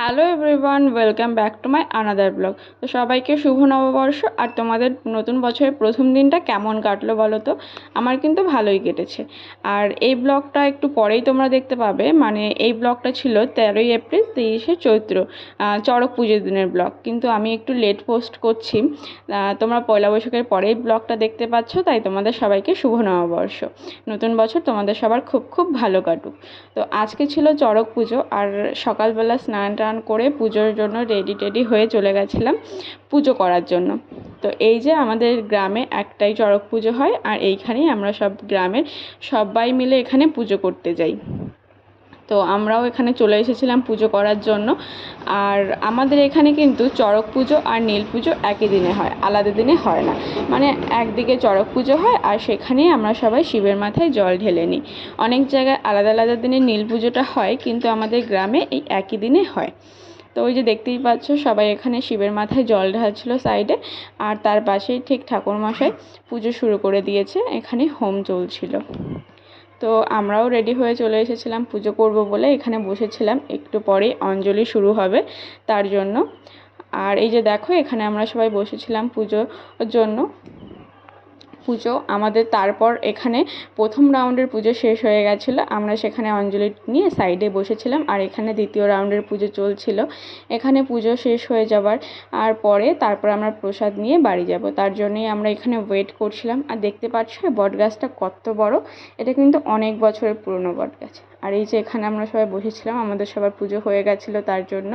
Hello everyone welcome back to my another blog তো সবাইকে শুভ নববর্ষ, আর তোমাদের নতুন বছরের প্রথম দিনটা কেমন কাটলো বলো তো? আমার কিন্তু ভালোই কেটেছে। আর এই ব্লগটা একটু পরেই তোমরা দেখতে পাবে। মানে এই ব্লগটা ছিল তেরোই এপ্রিল তেইশে চৈত্র চড়ক পুজোর দিনের ব্লগ কিন্তু আমি একটু লেট পোস্ট করছি। তোমরা পয়লা বৈশাখের পরেই ব্লগটা দেখতে পাচ্ছ, তাই তোমাদের সবাইকে শুভ নববর্ষ। নতুন বছর তোমাদের সবার খুব খুব ভালো কাটুক। তো আজকে ছিল চড়ক পুজো, আর সকালবেলা স্নান টান করে পুজোর জন্য রেডি টেডি হয়ে চলে গেছিলাম পুজো করার জন্য। তো এই যে আমাদের গ্রামে একটাই চড়ক পুজো হয় আর এইখানেই আমরা সব গ্রামের সবাই মিলে এখানে পুজো করতে যাই। তো আমরাও এখানে চলে এসেছিলাম পুজো করার জন্য। আর আমাদের এখানে কিন্তু চড়ক পুজো আর নীল পুজো একই দিনে হয়, আলাদা দিনে হয় না। মানে একদিকে চড়ক পুজো হয় আর সেখানেই আমরা সবাই শিবের মাথায় জল ঢেলে নিই। অনেক জায়গায় আলাদা আলাদা দিনে নীল পুজোটা হয়, কিন্তু আমাদের গ্রামে এই একই দিনে হয়। তো ওই যে দেখতেই পাচ্ছ, সবাই এখানে শিবের মাথায় জল ঢালছিল সাইডে আর তার পাশেই ঠিক ঠাকুরমশাই পুজো শুরু করে দিয়েছে, এখানে হোম চলছিল। তো আমরাও রেডি হয়ে চলে এসেছিলাম পুজো করব বলে। এখানে বসেছিলাম, একটু পরেই অঞ্জলি শুরু হবে তার জন্য। আর এই যে দেখো, এখানে আমরা সবাই বসেছিলাম পুজোর জন্য। পুজো। আমাদের তারপর এখানে প্রথম রাউন্ডের পুজো শেষ হয়ে গেছিল। আমরা সেখানে অঞ্জলি নিয়ে সাইডে বসেছিলাম আর এখানে দ্বিতীয় রাউন্ডের পুজো চলছিল। এখানে পুজো শেষ হয়ে যাবার আর পরে তারপর আমরা প্রসাদ নিয়ে বাড়ি যাব। তার জন্যই আমরা এখানে ওয়েট করছিলাম। আর দেখতে পাচ্ছ বট গাছটা কত বড়? এটা কিন্তু অনেক বছরের পুরনো বট গাছ আর এই যে এখানে আমরা সবাই বসেছিলাম, আমাদের সবার পুজো হয়ে গেছিল তার জন্য।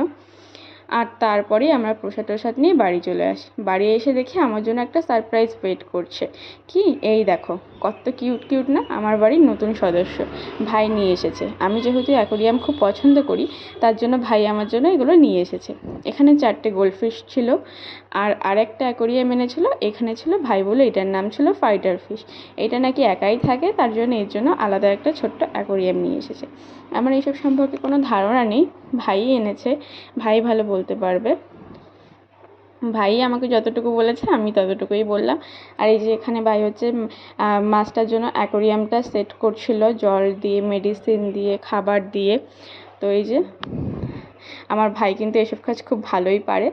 আর তারপরেই আমরা প্রসাদ টসাদ নিয়ে বাড়ি চলে আসি, বাড়ি এসে দেখি আমার জন্য একটা সারপ্রাইজ ওয়েট করছে। কি? এই দেখো, কত কিউট কিউট না? আমার বাড়ির নতুন সদস্য, ভাই নিয়ে এসেছে। আমি যেহেতু অ্যাকোরিয়াম খুব পছন্দ করি, তার জন্য ভাই আমার জন্য এগুলো নিয়ে এসেছে। এখানে চারটে গোল্ডফিশ ছিল, আর আরেকটা অ্যাকোরিয়াম এনেছিল, এখানে ছিল ভাই বলে এটার নাম ছিল ফাইটার ফিশ এটা নাকি একাই থাকে, তার জন্য এর জন্য আলাদা একটা ছোট্ট অ্যাকোরিয়াম নিয়ে এসেছে। আমার এইসব সম্পর্কে কোনো ধারণা নেই। ভাইই এনেছে, ভাই ভালো বলতে পারবে। ভাই আমাকে যতটুকু বলেছে আমি ততটুকুই বললাম। আর এই যে এখানে ভাই হচ্ছে মাছটার জন্য অ্যাকোরিয়ামটা সেট করছিল, জল দিয়ে, মেডিসিন দিয়ে, খাবার দিয়ে। তো এই যে, আমার ভাই কিন্তু এসব কাজ খুব ভালোই পারে।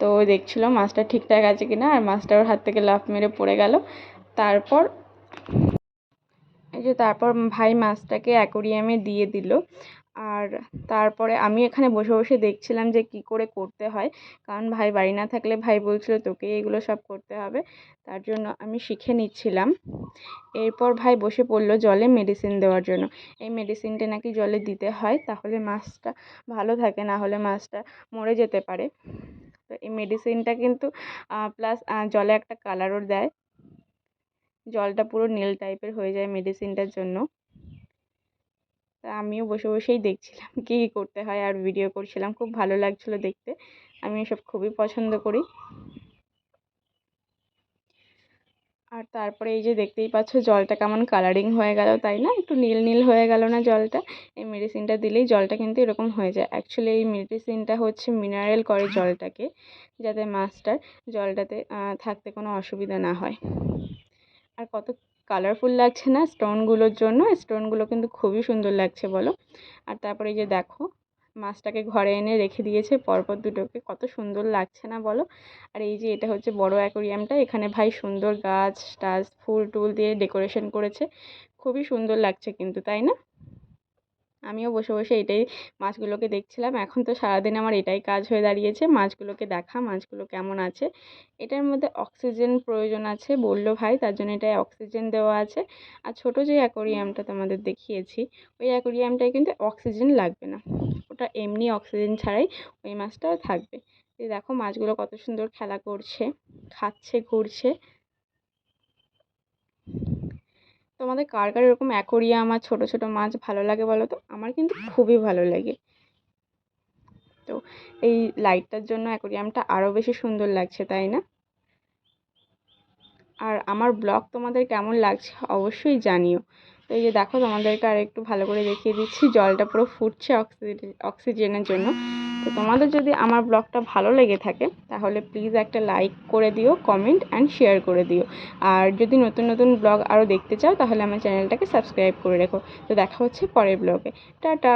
তো দেখছিল মাছটা ঠিকঠাক আছে কিনা, আর মাছটা ওর হাত থেকে লাফ মেরে পড়ে গেল। তারপর এই যে তারপর ভাই মাছটাকে অ্যাকোরিয়ামে দিয়ে দিল। আর তারপরে আমি এখানে বসে বসে দেখছিলাম যে কি করে করতে হয়। কারণ ভাই বাড়ি না থাকলে ভাই বলছিল তোকেই এগুলো সব করতে হবে। তার জন্য আমি শিখে নিচ্ছিলাম। এরপর ভাই বসে পড়ল জলে মেডিসিন দেওয়ার জন্য। এই মেডিসিনটা নাকি জলে দিতে হয়, তাহলে মাছটা ভালো থাকে, না হলে মাছটা মরে যেতে পারে। তো এই মেডিসিনটা কিন্তু প্লাস জলে একটা কালারও দেয়। জলটা পুরো নীল টাইপের হয়ে যায় মেডিসিনটার জন্য। তা আমিও বসে বসেই দেখছিলাম কী কী করতে হয় আর ভিডিও করছিলাম। খুব ভালো লাগছিল দেখতে। আমি এসব খুবই পছন্দ করি। আর তারপরে এই যে দেখতেই পাচ্ছ জলটা কেমন কালারিং হয়ে গেল, তাই না? একটু নীল নীল হয়ে গেল না জলটা? এই মেডিসিনটা দিলেই জলটা কিন্তু এরকম হয়ে যায়। অ্যাকচুয়ালি এই মেডিসিনটা হচ্ছে মিনারেল করে জলটাকে, যাতে মাছটার জলটাতে থাকতে কোনো অসুবিধা না হয়। আর কত কালারফুল লাগছে না স্টোনগুলোর জন্য? স্টোনগুলো কিন্তু খুবই সুন্দর লাগছে, বলো? আর তারপরে যে দেখো, মাছটাকে ঘরে এনে রেখে দিয়েছে, পরপর দুটোকে। কত সুন্দর লাগছে না, বলো? আর এই যে এটা হচ্ছে বড় অ্যাকোরিয়ামটা এখানে ভাই সুন্দর গাছ, টাছ, ফুল টুল দিয়ে ডেকোরেশন করেছে। খুবই সুন্দর লাগছে কিন্তু, তাই না? আমিও বসে বসে এটাই মাছগুলোকে দেখছিলাম। এখন তো সারাদিন আমার এটাই কাজ হয়ে দাঁড়িয়েছে। মাছগুলোকে দেখা, মাছগুলো কেমন আছে? এটার মধ্যে অক্সিজেন প্রয়োজন আছে বলল ভাই, তার জন্য এটায় অক্সিজেন দেওয়া আছে। আর ছোটো যে অ্যাকোরিয়ামটা তোমাদের দেখিয়েছি, ওই অ্যাকোরিয়ামটায় কিন্তু অক্সিজেন লাগবে না। ওটা এমনি অক্সিজেন ছাড়াই ওই মাছটা থাকবে। দেখো মাছগুলো কত সুন্দর খেলা করছে, খাচ্ছে, ঘুরছে। তোমাদের কার কার এরকম অ্যাকোরিয়াম আর ছোটো ছোটো মাছ ভালো লাগে বলো তো? আমার কিন্তু খুবই ভালো লাগে। তো এই লাইটটার জন্য অ্যাকোরিয়ামটা আরও বেশি সুন্দর লাগছে, তাই না? আর আমার ব্লগ তোমাদের কেমন লাগছে অবশ্যই জানিও। তো এই যে দেখো তোমাদেরকে আর একটু ভালো করে দেখিয়ে দিচ্ছি, জলটা পুরো ফুটছে অক্সিজেন অক্সিজেনের জন্য। তো তোমাদের যদি আমার ব্লগটা ভালো লেগে থাকে, তাহলে প্লিজ একটা লাইক করে দিও কমেন্ট অ্যান্ড শেয়ার করে দিও। আর যদি নতুন নতুন ব্লগ আরও দেখতে চাও, তাহলে আমার চ্যানেলটাকে সাবস্ক্রাইব করে রেখো। তো দেখা হচ্ছে পরের ব্লগে। টাটা!